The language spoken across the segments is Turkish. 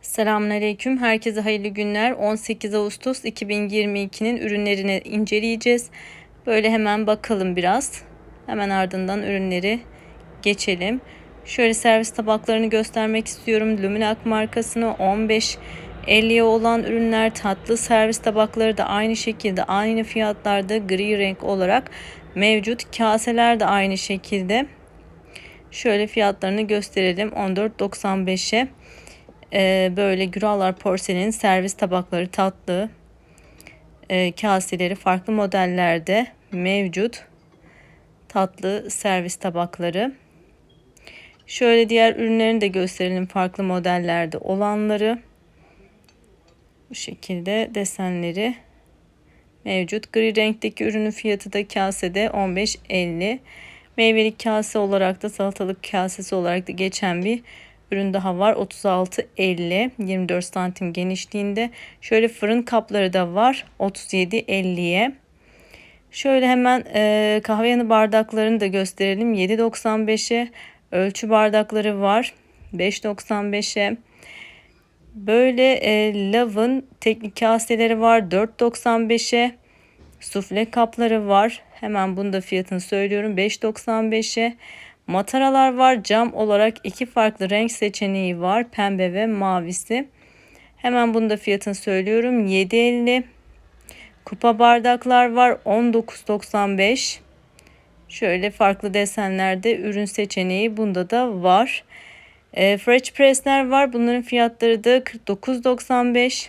Selamünaleyküm. Herkese hayırlı günler. 18 Ağustos 2022'nin ürünlerini inceleyeceğiz. Böyle hemen bakalım biraz. Hemen ardından ürünleri geçelim. Şöyle servis tabaklarını göstermek istiyorum. Luminac markasını 15 50'ye olan ürünler tatlı servis tabakları da aynı şekilde aynı fiyatlarda gri renk olarak mevcut. Kaseler de aynı şekilde. Şöyle fiyatlarını gösterelim. 14.95'e e, böyle Güralar porselenin servis tabakları tatlı e, kaseleri farklı modellerde mevcut tatlı servis tabakları. Şöyle diğer ürünlerini de gösterelim farklı modellerde olanları. Bu şekilde desenleri mevcut. Gri renkteki ürünün fiyatı da kasede 15.50. Meyvelik kase olarak da salatalık kasesi olarak da geçen bir ürün daha var. 36.50 24 santim genişliğinde. Şöyle fırın kapları da var. 37.50'ye. Şöyle hemen e, kahve yanı bardaklarını da gösterelim. 7.95'e ölçü bardakları var. 5.95'e. Böyle e, Love'ın teknik kaseleri var. 4.95'e. Sufle kapları var. Hemen bunu da fiyatını söylüyorum. 5.95'e. Mataralar var. Cam olarak iki farklı renk seçeneği var. Pembe ve mavisi. Hemen bunu da fiyatını söylüyorum. 7.50. Kupa bardaklar var. 19.95. Şöyle farklı desenlerde ürün seçeneği bunda da var. E, French press'ler var. Bunların fiyatları da 49.95.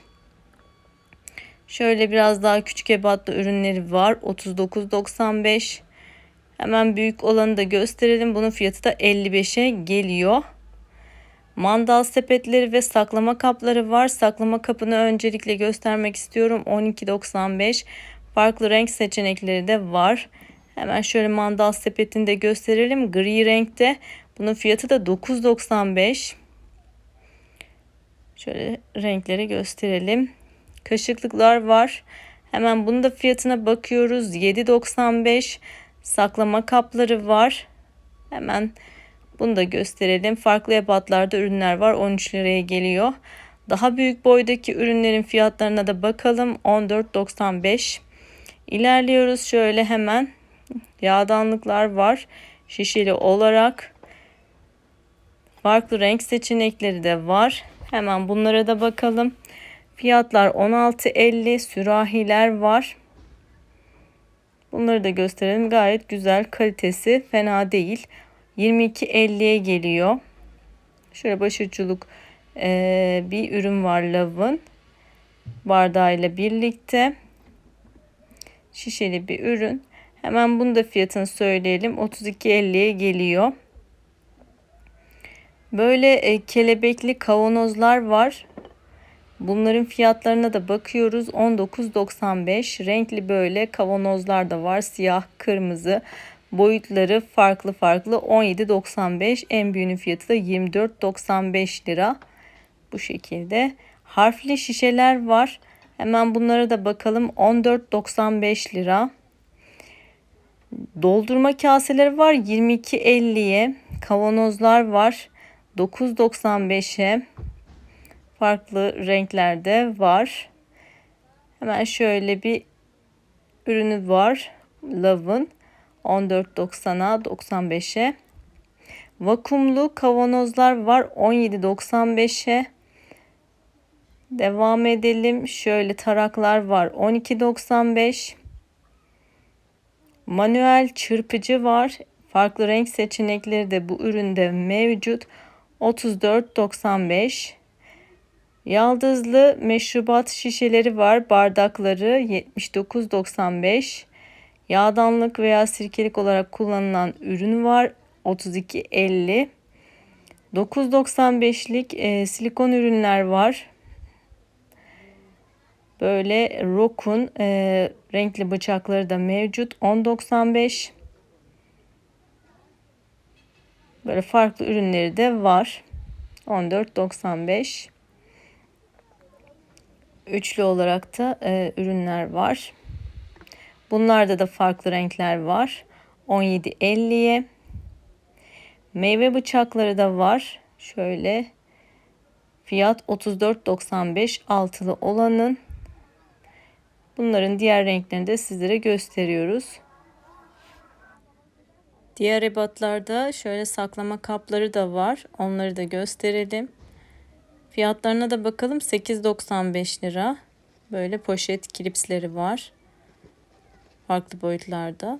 Şöyle biraz daha küçük ebatlı ürünleri var. 39.95. Hemen büyük olanı da gösterelim. Bunun fiyatı da 55'e geliyor. Mandal sepetleri ve saklama kapları var. Saklama kapını öncelikle göstermek istiyorum. 12.95. Farklı renk seçenekleri de var. Hemen şöyle mandal sepetini de gösterelim. Gri renkte. Bunun fiyatı da 9.95. Şöyle renkleri gösterelim. Kaşıklıklar var. Hemen bunun da fiyatına bakıyoruz. 7.95 saklama kapları var. Hemen bunu da gösterelim. Farklı ebatlarda ürünler var. 13 liraya geliyor. Daha büyük boydaki ürünlerin fiyatlarına da bakalım. 14.95. İlerliyoruz şöyle hemen. Yağdanlıklar var. Şişeli olarak. Farklı renk seçenekleri de var. Hemen bunlara da bakalım. Fiyatlar 16.50. Sürahiler var. Bunları da gösterelim. Gayet güzel. Kalitesi fena değil. 22.50'ye geliyor. Şöyle başuculuk e, bir ürün var Love'ın. Bardağıyla birlikte. Şişeli bir ürün. Hemen bunu da fiyatını söyleyelim. 32.50'ye geliyor. Böyle e, kelebekli kavanozlar var. Bunların fiyatlarına da bakıyoruz. 19.95 renkli böyle kavanozlar da var. Siyah, kırmızı. Boyutları farklı farklı. 17.95 en büyüğünün fiyatı da 24.95 lira. Bu şekilde. Harfli şişeler var. Hemen bunlara da bakalım. 14.95 lira. Doldurma kaseleri var 22.50'ye. Kavanozlar var 9.95'e farklı renklerde var. Hemen şöyle bir ürünü var. Love'ın 14.90'a 95'e. Vakumlu kavanozlar var 17.95'e. Devam edelim. Şöyle taraklar var 12.95. Manuel çırpıcı var. Farklı renk seçenekleri de bu üründe mevcut. 34.95. Yaldızlı meşrubat şişeleri var. Bardakları 79.95. Yağdanlık veya sirkelik olarak kullanılan ürün var. 32.50. 9.95'lik e, silikon ürünler var. Böyle Rokun e, renkli bıçakları da mevcut. 10.95. Böyle farklı ürünleri de var. 14.95. Üçlü olarak da e, ürünler var. Bunlarda da farklı renkler var. 17.50'ye. Meyve bıçakları da var. Şöyle Fiyat 34.95 altılı olanın. Bunların diğer renklerini de sizlere gösteriyoruz. Diğer ebatlarda şöyle saklama kapları da var. Onları da gösterelim. Fiyatlarına da bakalım. 8.95 lira. Böyle poşet klipsleri var. Farklı boyutlarda.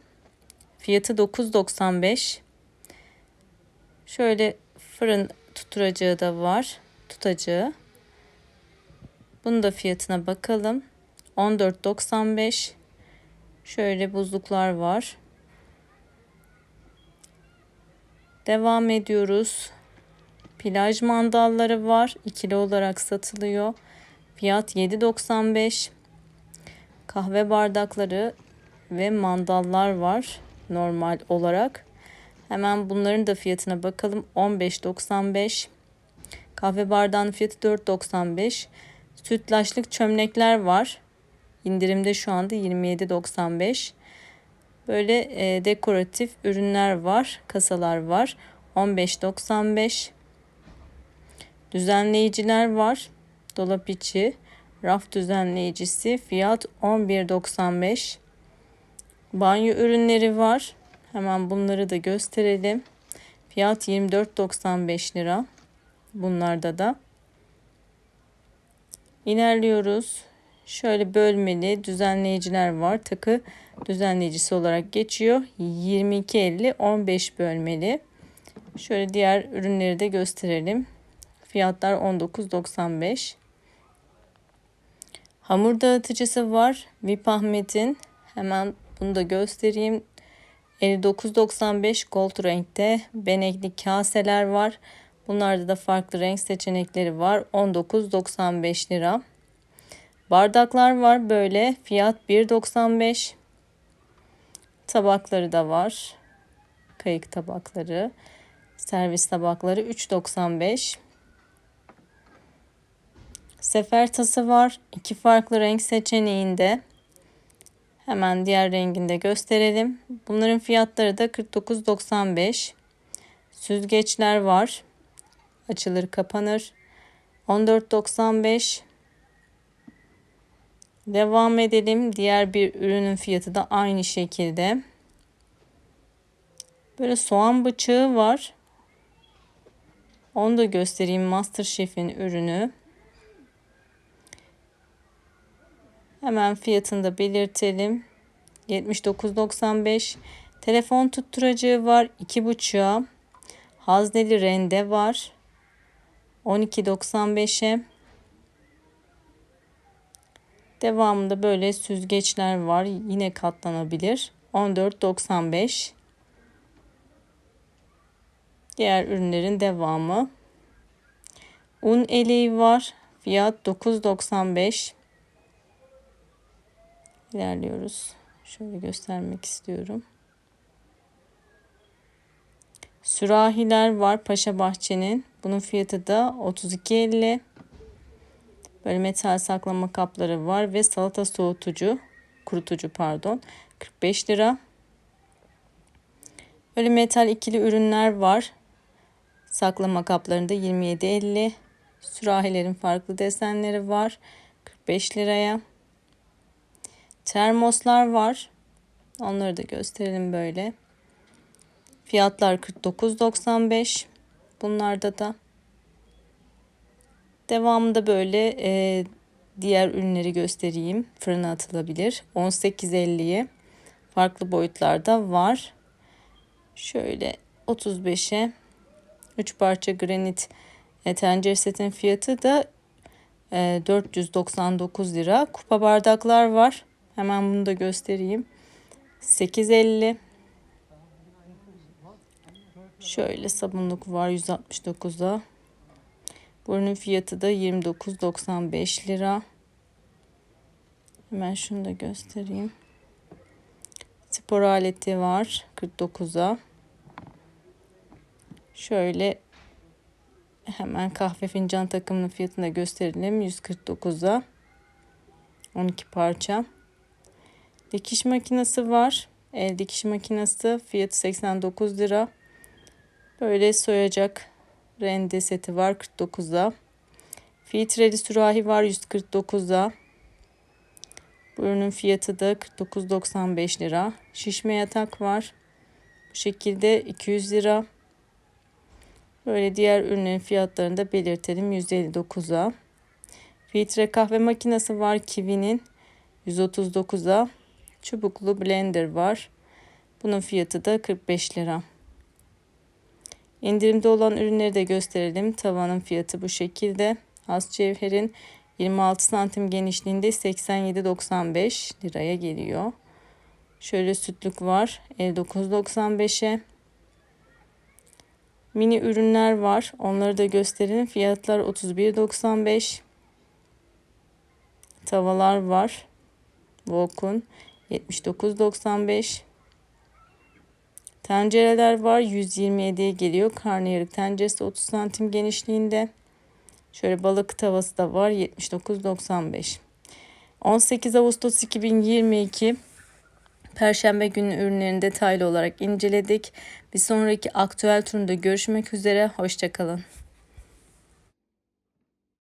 Fiyatı 9.95. Şöyle fırın tutturacağı da var. Tutacağı. Bunun da fiyatına bakalım. 14.95. Şöyle buzluklar var. Devam ediyoruz. Plaj mandalları var. İkili olarak satılıyor. Fiyat 7.95. Kahve bardakları ve mandallar var normal olarak. Hemen bunların da fiyatına bakalım. 15.95. Kahve bardağının fiyatı 4.95. Sütlaçlık çömlekler var. İndirimde şu anda 27.95. Böyle e, dekoratif ürünler var. Kasalar var. 15.95. Düzenleyiciler var. Dolap içi. Raf düzenleyicisi. Fiyat 11.95. Banyo ürünleri var. Hemen bunları da gösterelim. Fiyat 24.95 lira. Bunlarda da. İlerliyoruz. Şöyle bölmeli düzenleyiciler var. Takı düzenleyicisi olarak geçiyor. 22.50 15 bölmeli. Şöyle diğer ürünleri de gösterelim. Fiyatlar 19.95. Hamur dağıtıcısı var. Vip Ahmet'in. Hemen bunu da göstereyim. 59.95 gold renkte benekli kaseler var. Bunlarda da farklı renk seçenekleri var. 19.95 lira. Bardaklar var böyle. Fiyat 1.95. Tabakları da var. Kayık tabakları. Servis tabakları 3.95. Sefer tası var. İki farklı renk seçeneğinde. Hemen diğer renginde gösterelim. Bunların fiyatları da 49.95. Süzgeçler var. Açılır kapanır. 14.95. Devam edelim. Diğer bir ürünün fiyatı da aynı şekilde. Böyle soğan bıçağı var. Onu da göstereyim. Masterchef'in ürünü. Hemen fiyatını da belirtelim. 79.95. Telefon tutturacağı var. 2.5'a. Hazneli rende var. 12.95'e. Devamında böyle süzgeçler var. Yine katlanabilir. 14.95. Diğer ürünlerin devamı. Un eleği var. Fiyat 9.95. İlerliyoruz. Şöyle göstermek istiyorum. Sürahiler var Paşa Bahçe'nin. Bunun fiyatı da 32.50. Böyle metal saklama kapları var ve salata soğutucu, kurutucu pardon 45 lira. Böyle metal ikili ürünler var. Saklama kaplarında 27.50. Sürahilerin farklı desenleri var. 45 liraya. Termoslar var. Onları da gösterelim böyle. Fiyatlar 49.95. Bunlarda da. Devamında böyle e, diğer ürünleri göstereyim. Fırına atılabilir. 18.50'ye farklı boyutlarda var. Şöyle 35'e 3 parça granit e, tencere setin fiyatı da e, 499 lira. Kupa bardaklar var. Hemen bunu da göstereyim. 8.50 Şöyle sabunluk var 169'a. Bunun fiyatı da 29.95 lira. Hemen şunu da göstereyim. Spor aleti var 49'a. Şöyle hemen kahve fincan takımının fiyatını gösterelim. 149'a. 12 parça. Dikiş makinesi var. El dikiş makinesi fiyatı 89 lira. Böyle soyacak rende seti var 49'a. Filtreli sürahi var 149'a. Bu ürünün fiyatı da 49.95 lira. Şişme yatak var. Bu şekilde 200 lira. Böyle diğer ürünlerin fiyatlarını da belirtelim 159'a. Filtre kahve makinesi var Kiwi'nin 139'a. Çubuklu blender var. Bunun fiyatı da 45 lira. İndirimde olan ürünleri de gösterelim. Tavanın fiyatı bu şekilde. Has cevherin 26 santim genişliğinde 87.95 liraya geliyor. Şöyle sütlük var 59.95'e. Mini ürünler var. Onları da gösterelim. Fiyatlar 31.95. Tavalar var. Wok'un 79.95. Tencereler var 127'ye geliyor. Karnıyarık tenceresi 30 santim genişliğinde. Şöyle balık tavası da var 79.95. 18 Ağustos 2022 Perşembe günü ürünlerini detaylı olarak inceledik. Bir sonraki aktüel turunda görüşmek üzere. Hoşçakalın.